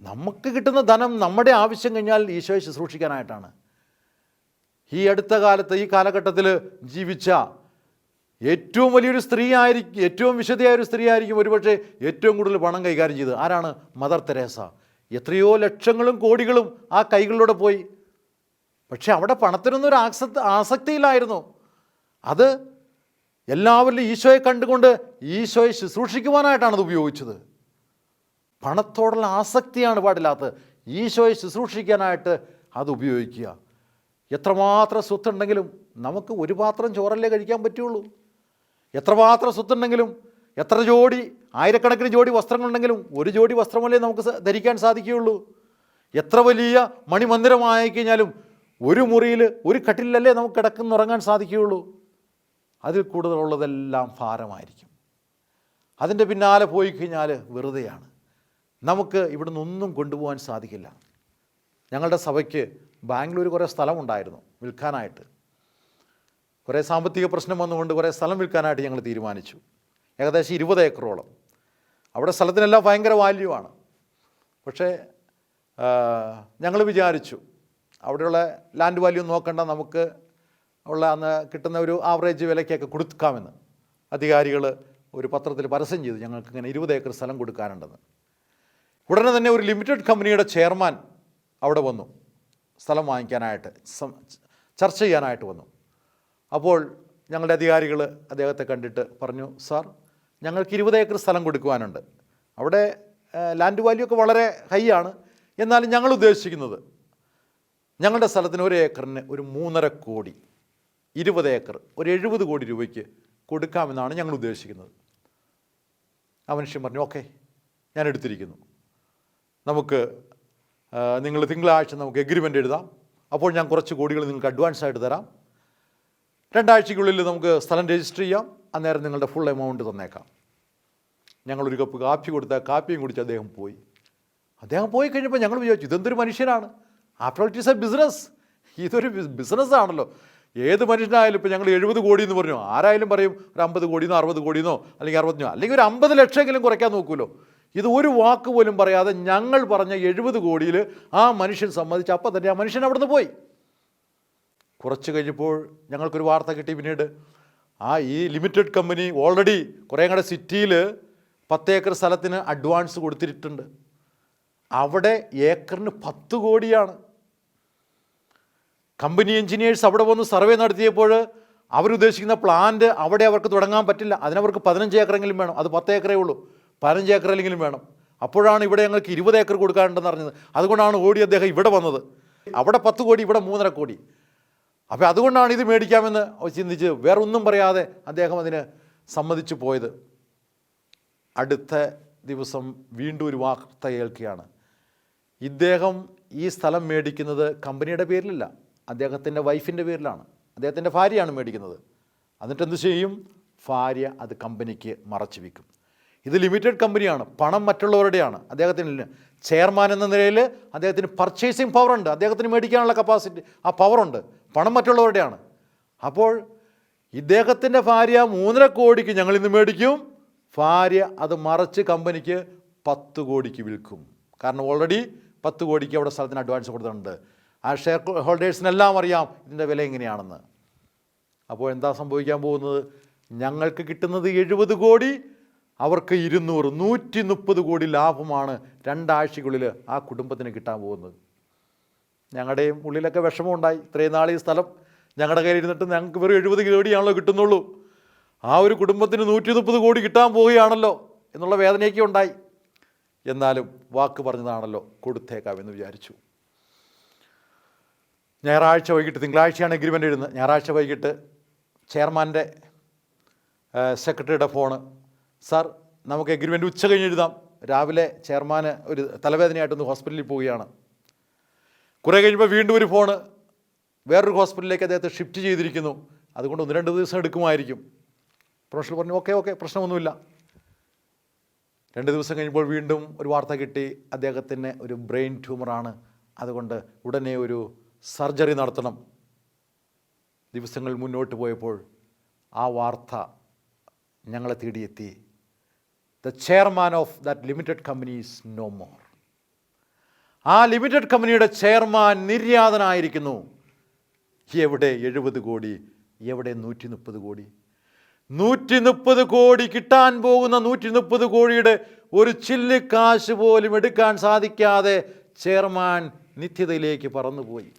നമുക്ക് കിട്ടുന്ന ധനം നമ്മുടെ ആവശ്യം കഴിഞ്ഞാൽ ഈശോയെ ശുശ്രൂഷിക്കാനായിട്ടാണ്. ഈ അടുത്ത കാലത്ത് ഈ കാലഘട്ടത്തിൽ ജീവിച്ച ഏറ്റവും വലിയൊരു സ്ത്രീ ആയിരിക്കും ഏറ്റവും വിശുദ്ധയായ ഒരു സ്ത്രീ ആയിരിക്കും ഒരുപക്ഷെ ഏറ്റവും കൂടുതൽ പണം കൈകാര്യം ചെയ്തത്. ആരാണ്? Mother Teresa. എത്രയോ ലക്ഷങ്ങളും കോടികളും ആ കൈകളിലൂടെ പോയി. പക്ഷെ അവിടെ പണത്തിനൊന്നും ഒരു ആസക്തി ആസക്തിയില്ലായിരുന്നു. അത് എല്ലാവരിലും ഈശോയെ കണ്ടുകൊണ്ട് ഈശോയെ ശുശ്രൂഷിക്കുവാനായിട്ടാണ് അത് ഉപയോഗിച്ചത്. പണത്തോടുള്ള ആസക്തിയാണ് പാടില്ലാത്തത്. ഈശോയെ ശുശ്രൂഷിക്കാനായിട്ട് അത് ഉപയോഗിക്കുക. എത്രമാത്രം സ്വത്തുണ്ടെങ്കിലും നമുക്ക് ഒരു പാത്രം ചോറല്ലേ കഴിക്കാൻ പറ്റുള്ളൂ. എത്രമാത്രം സ്വത്തുണ്ടെങ്കിലും എത്ര ജോഡി ആയിരക്കണക്കിന് ജോഡി വസ്ത്രങ്ങളുണ്ടെങ്കിലും ഒരു ജോഡി വസ്ത്രമല്ലേ നമുക്ക് ധരിക്കാൻ സാധിക്കുകയുള്ളൂ. എത്ര വലിയ മണിമന്ദിരമായി കഴിഞ്ഞാലും ഒരു മുറിയിൽ ഒരു കട്ടിലല്ലേ നമുക്ക് കിടക്കുന്നുറങ്ങാൻ സാധിക്കുകയുള്ളൂ. അതിൽ കൂടുതലുള്ളതെല്ലാം ഭാരമായിരിക്കും. അതിന്റെ പിന്നാലെ പോയി കഴിഞ്ഞാൽ വെറുതെയാണ്. നമുക്ക് ഇവിടുന്ന് ഒന്നും കൊണ്ടുപോകാൻ സാധിക്കില്ല. ഞങ്ങളുടെ സഭയ്ക്ക് ബാംഗ്ലൂർ കുറേ സ്ഥലമുണ്ടായിരുന്നു വിൽക്കാനായിട്ട്. കുറേ സാമ്പത്തിക പ്രശ്നം വന്നുകൊണ്ട് കുറേ സ്ഥലം വിൽക്കാനായിട്ട് ഞങ്ങൾ തീരുമാനിച്ചു. ഏകദേശം ഇരുപത് ഏക്കറോളം. അവിടെ സ്ഥലത്തിനെല്ലാം ഭയങ്കര വാല്യൂ ആണ് പക്ഷേ ഞങ്ങൾ വിചാരിച്ചു. അവിടെയുള്ള ലാൻഡ് വാല്യൂ നോക്കണ്ട നമുക്ക് ഉള്ള അന്ന് കിട്ടുന്ന ഒരു ആവറേജ് വിലയ്ക്കൊക്കെ കൊടുക്കാമെന്ന്. അധികാരികൾ ഒരു പത്രത്തിൽ പരസ്യം ചെയ്തു ഞങ്ങൾക്ക് ഇങ്ങനെ ഇരുപത് ഏക്കർ സ്ഥലം കൊടുക്കാനുണ്ടെന്ന്. ഉടനെ തന്നെ ഒരു ലിമിറ്റഡ് കമ്പനിയുടെ ചെയർമാൻ അവിടെ വന്നു. സ്ഥലം വാങ്ങിക്കാനായിട്ട് ചർച്ച ചെയ്യാനായിട്ട് വന്നു. അപ്പോൾ ഞങ്ങളുടെ അധികാരികൾ അദ്ദേഹത്തെ കണ്ടിട്ട് പറഞ്ഞു സാർ ഞങ്ങൾക്ക് ഇരുപത് ഏക്കർ സ്ഥലം കൊടുക്കുവാനുണ്ട്. അവിടെ ലാൻഡ് വാല്യൂ ഒക്കെ വളരെ ഹൈ ആണ്. എന്നാലും ഞങ്ങൾ ഉദ്ദേശിക്കുന്നത് ഞങ്ങളുടെ സ്ഥലത്തിന് ഒരു ഏക്കറിന് ഒരു മൂന്നര കോടി ഇരുപത് ഏക്കർ ഒരു എഴുപത് കോടി രൂപയ്ക്ക് കൊടുക്കാമെന്നാണ് ഞങ്ങൾ ഉദ്ദേശിക്കുന്നത്. ആ മനുഷ്യൻ പറഞ്ഞു ഓക്കെ ഞാൻ എടുത്തിരിക്കുന്നു. നമുക്ക് നിങ്ങൾ തിങ്കളാഴ്ച നമുക്ക് എഗ്രിമെന്റ് എഴുതാം. അപ്പോൾ ഞാൻ കുറച്ച് കോടികൾ നിങ്ങൾക്ക് അഡ്വാൻസ് ആയിട്ട് തരാം. രണ്ടാഴ്ചയ്ക്കുള്ളിൽ നമുക്ക് സ്ഥലം രജിസ്റ്റർ ചെയ്യാം. അന്നേരം നിങ്ങളുടെ ഫുൾ എമൗണ്ട് തന്നേക്കാം. ഞങ്ങളൊരു കപ്പ് കാപ്പി കൊടുത്ത കാപ്പിയും കുടിച്ച് അദ്ദേഹം പോയി. അദ്ദേഹം പോയി കഴിഞ്ഞപ്പോൾ ഞങ്ങൾ വിചാരിച്ചു ഇതെന്തൊരു മനുഷ്യനാണ്? After it is a business ഇതൊരു ബിസിനസ് ആണല്ലോ. ഏത് മനുഷ്യനായാലും ഇപ്പോൾ ഞങ്ങൾ എഴുപത് കോടി എന്ന് പറഞ്ഞു? ആരായാലും പറയും ഒരു അമ്പത് കോടിയെന്നോ അറുപത് കോടിയെന്നോ അല്ലെങ്കിൽ അറുപത്തിനോ അല്ലെങ്കിൽ ഒരു അമ്പത് ലക്ഷമെങ്കിലും കുറയ്ക്കാൻ നോക്കുമല്ലോ ഇത് ഒരു വാക്ക് പോലും പറയാതെ ഞങ്ങൾ പറഞ്ഞ എഴുപത് കോടിയിൽ ആ മനുഷ്യൻ സമ്മതിച്ച് അപ്പം തന്നെ ആ മനുഷ്യൻ അവിടുന്ന് പോയി. കുറച്ച് കഴിഞ്ഞപ്പോൾ ഞങ്ങൾക്കൊരു വാർത്ത കിട്ടി പിന്നീട്. ആ ഈ ലിമിറ്റഡ് കമ്പനി ഓൾറെഡി കുറേ കൂടെ സിറ്റിയിൽ പത്ത് ഏക്കർ സ്ഥലത്തിന് അഡ്വാൻസ് കൊടുത്തിട്ടുണ്ട്. അവിടെ ഏക്കറിന് പത്ത് കോടിയാണ്. കമ്പനി എഞ്ചിനീയേഴ്സ് അവിടെ വന്ന് സർവേ നടത്തിയപ്പോൾ അവരുദ്ദേശിക്കുന്ന പ്ലാന്റ് അവിടെ അവർക്ക് തുടങ്ങാൻ പറ്റില്ല. അതിനവർക്ക് പതിനഞ്ച് ഏക്കറെങ്കിലും വേണം. അത് പത്ത് ഏക്കറേ ഉള്ളൂ. പതിനഞ്ച് ഏക്കറെങ്കിലും വേണം. അപ്പോഴാണ് ഇവിടെ ഞങ്ങൾക്ക് ഇരുപത് ഏക്കർ കൊടുക്കാനുണ്ടെന്ന് അറിഞ്ഞത്. അതുകൊണ്ടാണ് ഓടി അദ്ദേഹം ഇവിടെ വന്നത്. അവിടെ പത്ത് കോടി ഇവിടെ മൂന്നര കോടി. അപ്പോൾ അതുകൊണ്ടാണ് ഇത് മേടിക്കാമെന്ന് ചിന്തിച്ച് വേറെ ഒന്നും പറയാതെ അദ്ദേഹം അതിന് സമ്മതിച്ചു പോയത്. അടുത്ത ദിവസം വീണ്ടും ഒരു വാർത്ത കേൾക്കുകയാണ് ഇദ്ദേഹം ഈ സ്ഥലം മേടിക്കുന്നത് കമ്പനിയുടെ പേരിലല്ല. അദ്ദേഹത്തിന്റെ വൈഫിന്റെ പേരിലാണ്. അദ്ദേഹത്തിന്റെ ഭാര്യയാണ് മേടിക്കുന്നത്. എന്നിട്ട് എന്ത് ചെയ്യും? ഭാര്യ അത് കമ്പനിക്ക് മറച്ചു വയ്ക്കും ഇത് ലിമിറ്റഡ് കമ്പനിയാണ് പണം മറ്റുള്ളവരുടെയാണ്. അദ്ദേഹത്തിന് ചെയർമാൻ എന്ന നിലയിൽ അദ്ദേഹത്തിന് പർച്ചേസിങ് പവർ ഉണ്ട് അദ്ദേഹത്തിന് മേടിക്കാനുള്ള കപ്പാസിറ്റി ആ പവറുണ്ട്. പണം മറ്റുള്ളവരുടെയാണ്. അപ്പോൾ ഇദ്ദേഹത്തിന്റെ ഭാര്യ മൂന്നര കോടിക്ക് ഞങ്ങൾ ഇന്ന് മേടിക്കും. ഭാര്യ അത് മറച്ച് കമ്പനിക്ക് പത്ത് കോടിക്ക് വിൽക്കും. കാരണം ഓൾറെഡി പത്ത് കോടിക്ക് അവിടെ സ്ഥലത്തിന് അഡ്വാൻസ് കൊടുത്തിട്ടുണ്ട്. ആ ഷെയർ ഹോൾഡേഴ്സിനെല്ലാം അറിയാം ഇതിന്റെ വില എങ്ങനെയാണെന്ന്. അപ്പോൾ എന്താ സംഭവിക്കാൻ പോകുന്നത്? ഞങ്ങൾക്ക് കിട്ടുന്നത് എഴുപത് കോടി അവർക്ക് ഇരുന്നൂറ് നൂറ്റി മുപ്പത് കോടി ലാഭമാണ് രണ്ടാഴ്ചക്കുള്ളിൽ ആ കുടുംബത്തിന് കിട്ടാൻ പോകുന്നത്. ഞങ്ങളുടെയും ഉള്ളിലൊക്കെ വിഷമമുണ്ടായി. ഇത്രയും നാൾ ഈ സ്ഥലം ഞങ്ങളുടെ കയ്യിൽ ഇരുന്നിട്ട് ഞങ്ങൾക്ക് വെറും എഴുപത് കോടിയാണല്ലോ കിട്ടുന്നുള്ളൂ. ആ ഒരു കുടുംബത്തിന് നൂറ്റി മുപ്പത് കോടി കിട്ടാൻ പോവുകയാണല്ലോ എന്നുള്ള വേദനയൊക്കെ ഉണ്ടായി. എന്നാലും വാക്ക് പറഞ്ഞതാണല്ലോ കൊടുത്തേക്കാമെന്ന് വിചാരിച്ചു. ഞായറാഴ്ച വൈകിട്ട് തിങ്കളാഴ്ചയാണ് എഗ്രിമെന്റ് എഴുതുന്നത് ഞായറാഴ്ച വൈകിട്ട് ചെയർമാന്റെ സെക്രട്ടറിയുടെ ഫോണ് സാർ നമുക്ക് എഗ്രിമെന്റ് ഉച്ച കഴിഞ്ഞ് എഴുതാം. രാവിലെ ചെയർമാന് ഒരു തലവേദനയായിട്ടൊന്ന് ഹോസ്പിറ്റലിൽ പോവുകയാണ്. കുറേ കഴിയുമ്പോൾ വീണ്ടും ഒരു ഫോണ് വേറൊരു ഹോസ്പിറ്റലിലേക്ക് അദ്ദേഹത്തെ ഷിഫ്റ്റ് ചെയ്തിരിക്കുന്നു. അതുകൊണ്ട് ഒന്ന് രണ്ട് ദിവസം എടുക്കുമായിരിക്കും. പ്രൊഫഷണൽ പറഞ്ഞു ഓക്കെ ഓക്കെ പ്രശ്നമൊന്നുമില്ല. രണ്ട് ദിവസം കഴിയുമ്പോൾ വീണ്ടും ഒരു വാർത്ത കിട്ടി. അദ്ദേഹത്തിന് ഒരു ബ്രെയിൻ ട്യൂമറാണ് അതുകൊണ്ട് ഉടനെ ഒരു സർജറി നടത്തണം. ദിവസങ്ങൾ മുന്നോട്ട് പോയപ്പോൾ ആ വാർത്ത ഞങ്ങളെ തേടിയെത്തി. The chairman of that limited company is no more ആ ലിമിറ്റഡ് കമ്പനിയുടെ ചെയർമാൻ നിര്യാതനായിരിക്കുന്നു. എവിടെ എഴുപത് കോടി എവിടെ നൂറ്റി മുപ്പത് കോടി? നൂറ്റി മുപ്പത് കോടി കിട്ടാൻ പോകുന്ന നൂറ്റി മുപ്പത് കോടിയുടെ ഒരു ചില്ല് കാശ് പോലും എടുക്കാൻ സാധിക്കാതെ ചെയർമാൻ നിത്യതയിലേക്ക് പറന്നുപോയി.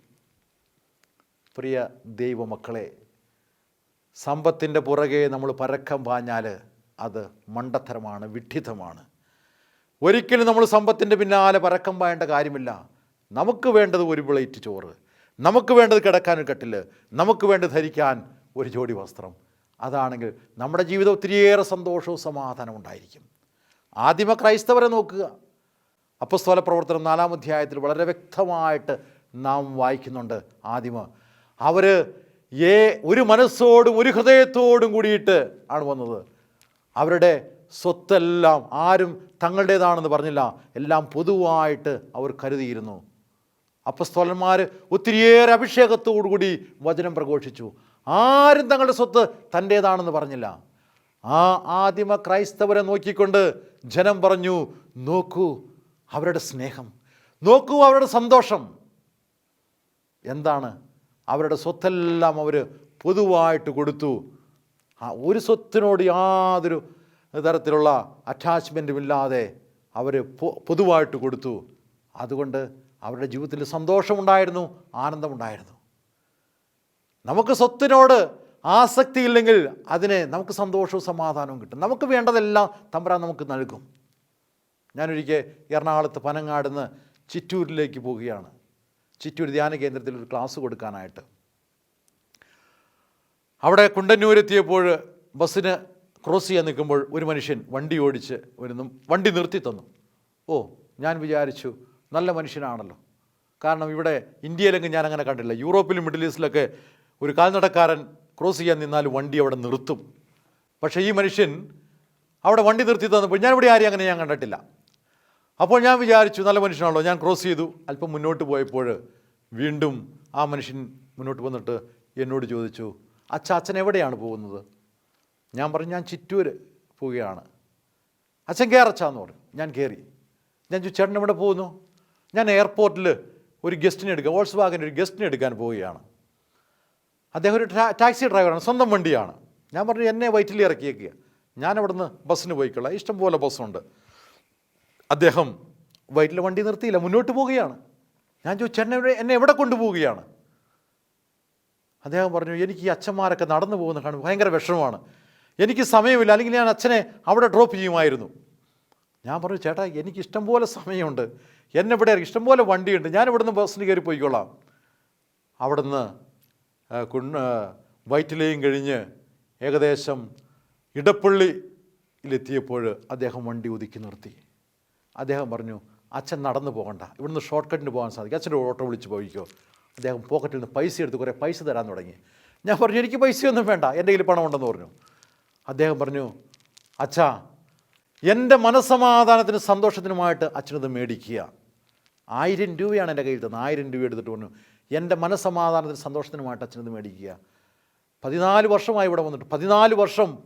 പ്രിയ ദൈവമക്കളെ സമ്പത്തിന്റെ പുറകെ നമ്മൾ പരക്കം പാഞ്ഞാൽ അത് മണ്ടത്തരമാണ് വിഡ്ഢിതമാണ് ഒരിക്കലും നമ്മൾ സമ്പത്തിന്റെ പിന്നാലെ പരക്കം പായേണ്ട കാര്യമില്ല. നമുക്ക് വേണ്ടത് ഒരു പ്ലേറ്റ് ചോറ് നമുക്ക് വേണ്ടത് കിടക്കാൻ ഒരു കട്ടിൽ നമുക്ക് വേണ്ടത് ധരിക്കാൻ ഒരു ജോഡി വസ്ത്രം. അതാണെങ്കിൽ നമ്മുടെ ജീവിതം ഒത്തിരിയേറെ സന്തോഷവും സമാധാനവും ഉണ്ടായിരിക്കും. ആദിമ ക്രൈസ്തവരെ നോക്കുക. അപ്പസ്തോല പ്രവർത്തനം നാലാം അധ്യായത്തിൽ വളരെ വ്യക്തമായിട്ട് നാം വായിക്കുന്നുണ്ട് ആദിമ അവർ ഏ ഒരു മനസ്സോടും ഒരു ഹൃദയത്തോടും കൂടിയിട്ട് ആണ് വന്നത്. അവരുടെ സ്വത്തെല്ലാം ആരും തങ്ങളുടേതാണെന്ന് പറഞ്ഞില്ല. എല്ലാം പൊതുവായിട്ട് അവർ കരുതിയിരുന്നു. അപ്പസ്തോലന്മാർ ഒത്തിരിയേറെ അഭിഷേകത്തോടുകൂടി വചനം പ്രഘോഷിച്ചു. ആരും തങ്ങളുടെ സ്വത്ത് തന്റേതാണെന്ന് പറഞ്ഞില്ല. ആ ആദിമ ക്രൈസ്തവരെ നോക്കിക്കൊണ്ട് ജനം പറഞ്ഞു നോക്കൂ അവരുടെ സ്നേഹം. നോക്കൂ അവരുടെ സന്തോഷം. എന്താണ് അവരുടെ സ്വത്തെല്ലാം അവർ പൊതുവായിട്ട് കൊടുത്തു. ഒരു സ്വത്തിനോട് യാതൊരു തരത്തിലുള്ള അറ്റാച്ച്മെന്റും ഇല്ലാതെ അവർ പൊതുവായിട്ട് കൊടുത്തു. അതുകൊണ്ട് അവരുടെ ജീവിതത്തിൽ സന്തോഷമുണ്ടായിരുന്നു ആനന്ദമുണ്ടായിരുന്നു. നമുക്ക് സ്വത്തിനോട് ആസക്തി ഇല്ലെങ്കിൽ അതിനെ നമുക്ക് സന്തോഷവും സമാധാനവും കിട്ടും. നമുക്ക് വേണ്ടതെല്ലാം തമ്പരാൻ നമുക്ക് നൽകും. ഞാനൊരിക്കൽ എറണാകുളത്ത് പനങ്ങാടുന്ന് ചിറ്റൂരിലേക്ക് പോവുകയാണ്. ചിറ്റൂർ ധ്യാന കേന്ദ്രത്തിൽ ഒരു ക്ലാസ് കൊടുക്കാനായിട്ട്. അവിടെ കുണ്ടന്നൂരെത്തിയപ്പോൾ ബസ്സിന് ക്രോസ് ചെയ്യാൻ നിൽക്കുമ്പോൾ ഒരു മനുഷ്യൻ വണ്ടി ഓടിച്ച് വരുന്നു. വണ്ടി നിർത്തി തന്നു. ഓ ഞാൻ വിചാരിച്ചു നല്ല മനുഷ്യനാണല്ലോ. കാരണം ഇവിടെ ഇന്ത്യയിലെങ്കിൽ ഞാൻ അങ്ങനെ കണ്ടില്ല. യൂറോപ്പിലും മിഡിൽ ഈസ്റ്റിലൊക്കെ ഒരു കാൽനടക്കാരൻ ക്രോസ് ചെയ്യാൻ നിന്നാൽ വണ്ടി അവിടെ നിർത്തും. പക്ഷേ ഈ മനുഷ്യൻ അവിടെ വണ്ടി നിർത്തി തന്നപ്പോൾ ഞാനിവിടെ ആരെയും അങ്ങനെ ഞാൻ കണ്ടിട്ടില്ല. അപ്പോൾ ഞാൻ വിചാരിച്ചു നല്ല മനുഷ്യനാണല്ലോ ഞാൻ ക്രോസ് ചെയ്തു. അല്പം മുന്നോട്ട് പോയപ്പോൾ വീണ്ടും ആ മനുഷ്യൻ മുന്നോട്ട് വന്നിട്ട് എന്നോട് ചോദിച്ചു അച്ഛ അച്ഛൻ എവിടെയാണ് പോകുന്നത്? ഞാൻ പറഞ്ഞു ഞാൻ ചിറ്റൂർ പോവുകയാണ്. അച്ഛൻ കയറച്ചാന്ന് പറഞ്ഞു. ഞാൻ കയറി ഞാൻ ചോദിച്ചു ചേട്ടൻ എവിടെ പോകുന്നു? ഞാൻ എയർപോർട്ടിൽ ഒരു ഗസ്റ്റിനെ എടുക്കുക വോൾസ് വാഗന്റെ ഒരു ഗസ്റ്റിനെ എടുക്കാൻ പോവുകയാണ്. അദ്ദേഹം ഒരു ടാക്സി ഡ്രൈവറാണ് സ്വന്തം വണ്ടിയാണ്. ഞാൻ പറഞ്ഞു എന്നെ വയറ്റിൽ ഇറക്കിയേക്കുക ഞാൻ അവിടുന്ന് ബസ്സിന് പോയിക്കൊള്ളാം. ഇഷ്ടംപോലെ ബസ്സുണ്ട്. അദ്ദേഹം വയറ്റിലെ വണ്ടി നിർത്തിയില്ല മുന്നോട്ട് പോവുകയാണ്. ഞാൻ ചോദിച്ചു എന്നെ എന്നെ എവിടെ കൊണ്ടുപോവുകയാണ്? അദ്ദേഹം പറഞ്ഞു എനിക്ക് ഈ അച്ഛന്മാരൊക്കെ നടന്നു പോകുന്ന കാണുമ്പോൾ ഭയങ്കര വിഷമമാണ്. എനിക്ക് സമയമില്ല അല്ലെങ്കിൽ ഞാൻ അച്ഛനെ അവിടെ ഡ്രോപ്പ് ചെയ്യുമായിരുന്നു. ഞാൻ പറഞ്ഞു ചേട്ടാ എനിക്ക് ഇഷ്ടം പോലെ സമയമുണ്ട്. എന്നെ ഇവിടെ ഇഷ്ടം ഇഷ്ടംപോലെ വണ്ടിയുണ്ട്. ഞാൻ ഇവിടുന്ന് ബസ്സിന് കയറി പോയിക്കോളാം. അവിടുന്ന് ആ, കുണ്ണ വൈറ്റിലെയും കഴിഞ്ഞ് ഏകദേശം ഇടപ്പള്ളിയിലെത്തിയപ്പോൾ അദ്ദേഹം വണ്ടി ഒതുക്കി നിർത്തി. അദ്ദേഹം പറഞ്ഞു അച്ഛൻ നടന്നു പോകണ്ട. ഇവിടുന്ന് ഷോർട്ട് കട്ടിന് പോകാൻ സാധിക്കും. അച്ഛന്റെ ഓട്ടോ വിളിച്ച് പോയിക്കോ. അദ്ദേഹം പോക്കറ്റിൽ നിന്ന് പൈസ എടുത്ത് കുറേ പൈസ തരാൻ തുടങ്ങി. ഞാൻ പറഞ്ഞു എനിക്ക് പൈസയൊന്നും വേണ്ട. എന്റെ കയ്യിൽ പണമുണ്ടെന്ന് പറഞ്ഞു. അദ്ദേഹം പറഞ്ഞു അച്ഛാ എന്റെ മനസ്സമാധാനത്തിന് സന്തോഷത്തിനുമായിട്ട് അച്ഛനത് മേടിക്കുക. ആയിരം രൂപയാണ് എന്റെ കയ്യിൽ തന്നത്. ആയിരം രൂപ എടുത്തിട്ട് പറഞ്ഞു എന്റെ മനസ്സമാധാനത്തിന് സന്തോഷത്തിനുമായിട്ട് അച്ഛനത് മേടിക്കുക. പതിനാല് വർഷമായി ഇവിടെ വന്നിട്ട് പതിനാല് വർഷം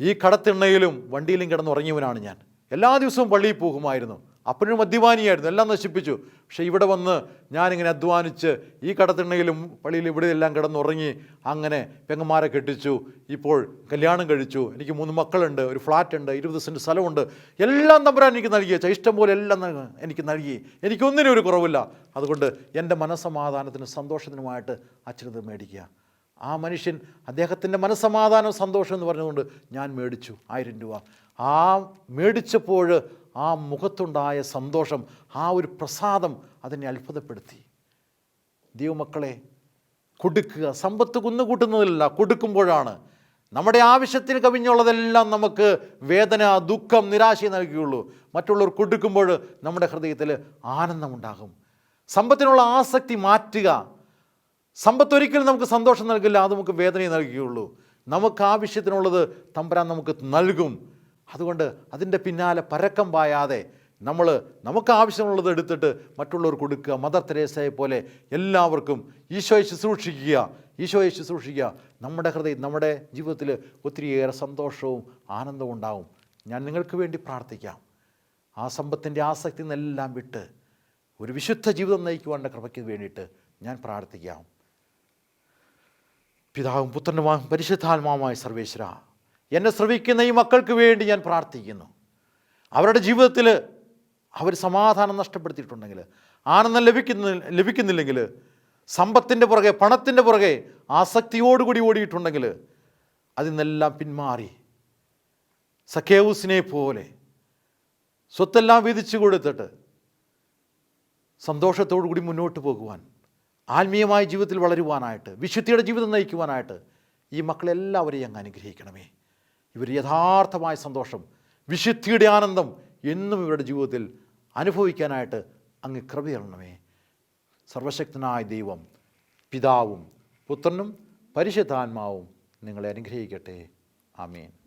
ഈ കടത്തിണ്ണയിലും വണ്ടിയിലും കിടന്നുറങ്ങിയവനാണ് ഞാൻ. എല്ലാ ദിവസവും പള്ളിയിൽ പോകുമായിരുന്നു. അപ്പനൊരു മദ്യപാനിയായിരുന്നു. എല്ലാം നശിപ്പിച്ചു. പക്ഷേ ഇവിടെ വന്ന് ഞാനിങ്ങനെ അധ്വാനിച്ച് ഈ കടത്തിണ്ണയിലും പള്ളിയിൽ ഇവിടെ എല്ലാം കിടന്നുറങ്ങി അങ്ങനെ പെങ്ങന്മാരെ കെട്ടിച്ചു. ഇപ്പോൾ കല്യാണം കഴിച്ചു. എനിക്ക് മൂന്ന് മക്കളുണ്ട്. ഒരു ഫ്ലാറ്റ് ഉണ്ട്. ഇരുപത് സെന്റ് സ്ഥലമുണ്ട്. എല്ലാം തമ്പുരാൻ എനിക്ക് നൽകി. വെച്ചാൽ ഇഷ്ടം പോലെ എല്ലാം എനിക്ക് നൽകി. എനിക്കൊന്നിനും ഒരു കുറവില്ല. അതുകൊണ്ട് എന്റെ മനസ്സമാധാനത്തിനും സന്തോഷത്തിനുമായിട്ട് അച്ഛനത് മേടിക്കുക. ആ മനുഷ്യൻ അദ്ദേഹത്തിന്റെ മനസ്സമാധാനം സന്തോഷം എന്ന് പറഞ്ഞുകൊണ്ട് ഞാൻ മേടിച്ചു. ആയിരം രൂപ. ആ മേടിച്ചപ്പോൾ ആ മുഖത്തുണ്ടായ സന്തോഷം ആ ഒരു പ്രസാദം അതിനെ അത്ഭുതപ്പെടുത്തി. ദൈവമക്കളെ കൊടുക്കുക. സമ്പത്ത് കുന്നുകൂട്ടുന്നതിലല്ല കൊടുക്കുമ്പോഴാണ്. നമ്മുടെ ആവശ്യത്തിന് കവിഞ്ഞുള്ളതെല്ലാം നമുക്ക് വേദന ദുഃഖം നിരാശ നൽകുകയുള്ളൂ മറ്റുള്ളവർ കൊടുക്കുമ്പോൾ നമ്മുടെ ഹൃദയത്തിൽ ആനന്ദമുണ്ടാകും. സമ്പത്തിനുള്ള ആസക്തി മാറ്റുക. സമ്പത്ത് ഒരിക്കലും നമുക്ക് സന്തോഷം നൽകില്ല അത് നമുക്ക് വേദനയെ നൽകുകയുള്ളൂ നമുക്ക് ആവശ്യത്തിനുള്ളത് തമ്പരാൻ നമുക്ക് നൽകും. അതുകൊണ്ട് അതിന്റെ പിന്നാലെ പരക്കം പായാതെ നമ്മൾ നമുക്ക് ആവശ്യമുള്ളത് എടുത്തിട്ട് മറ്റുള്ളവർ കൊടുക്കുക മദർ തെരേസയെ പോലെ എല്ലാവർക്കും ഈശോയെ ശുശ്രൂഷിക്കുക ഈശോയെ ശുശ്രൂഷിക്കുക നമ്മുടെ ഹൃദയം നമ്മുടെ ജീവിതത്തിൽ ഒത്തിരിയേറെ സന്തോഷവും ആനന്ദവും ഉണ്ടാവും. ഞാൻ നിങ്ങൾക്ക് വേണ്ടി പ്രാർത്ഥിക്കാം. ആ സമ്പത്തിന്റെ ആസക്തി നിന്നെല്ലാം വിട്ട് ഒരു വിശുദ്ധ ജീവിതം നയിക്കുവാനുള്ള കൃപയ്ക്ക് വേണ്ടിയിട്ട് ഞാൻ പ്രാർത്ഥിക്കാം. പിതാവും പുത്രനുമായും പരിശുദ്ധാത്മാവുമായ സർവേശ്വര എന്നെ ശ്രവിക്കുന്ന ഈ മക്കൾക്ക് വേണ്ടി ഞാൻ പ്രാർത്ഥിക്കുന്നു. അവരുടെ ജീവിതത്തിൽ അവർ സമാധാനം നഷ്ടപ്പെടുത്തിയിട്ടുണ്ടെങ്കിൽ ആനന്ദം ലഭിക്കുന്ന ലഭിക്കുന്നില്ലെങ്കിൽ സമ്പത്തിന്റെ പുറകെ പണത്തിന്റെ പുറകെ ആസക്തിയോടുകൂടി ഓടിയിട്ടുണ്ടെങ്കിൽ അതിൽ നിന്നെല്ലാം പിന്മാറി. സഖേവൂസിനെ പോലെ സ്വത്തെല്ലാം വിധിച്ചു കൊടുത്തിട്ട് സന്തോഷത്തോടു കൂടി മുന്നോട്ട് പോകുവാൻ ആത്മീയമായ ജീവിതത്തിൽ വളരുവാനായിട്ട് വിശുദ്ധിയുടെ ജീവിതം നയിക്കുവാനായിട്ട് ഈ മക്കളെല്ലാവരെയും അങ്ങ് അനുഗ്രഹിക്കണമേ. ഇവർ യഥാർത്ഥമായ സന്തോഷം വിശുദ്ധിയുടെ ആനന്ദം എന്നും ഇവരുടെ ജീവിതത്തിൽ അനുഭവിക്കാനായിട്ട് അങ്ങ് ക്രമീകരണമേ. സർവശക്തനായ ദൈവം പിതാവും പുത്രനും പരിശുദ്ധാത്മാവും നിങ്ങളെ അനുഗ്രഹിക്കട്ടെ. ആമേൻ.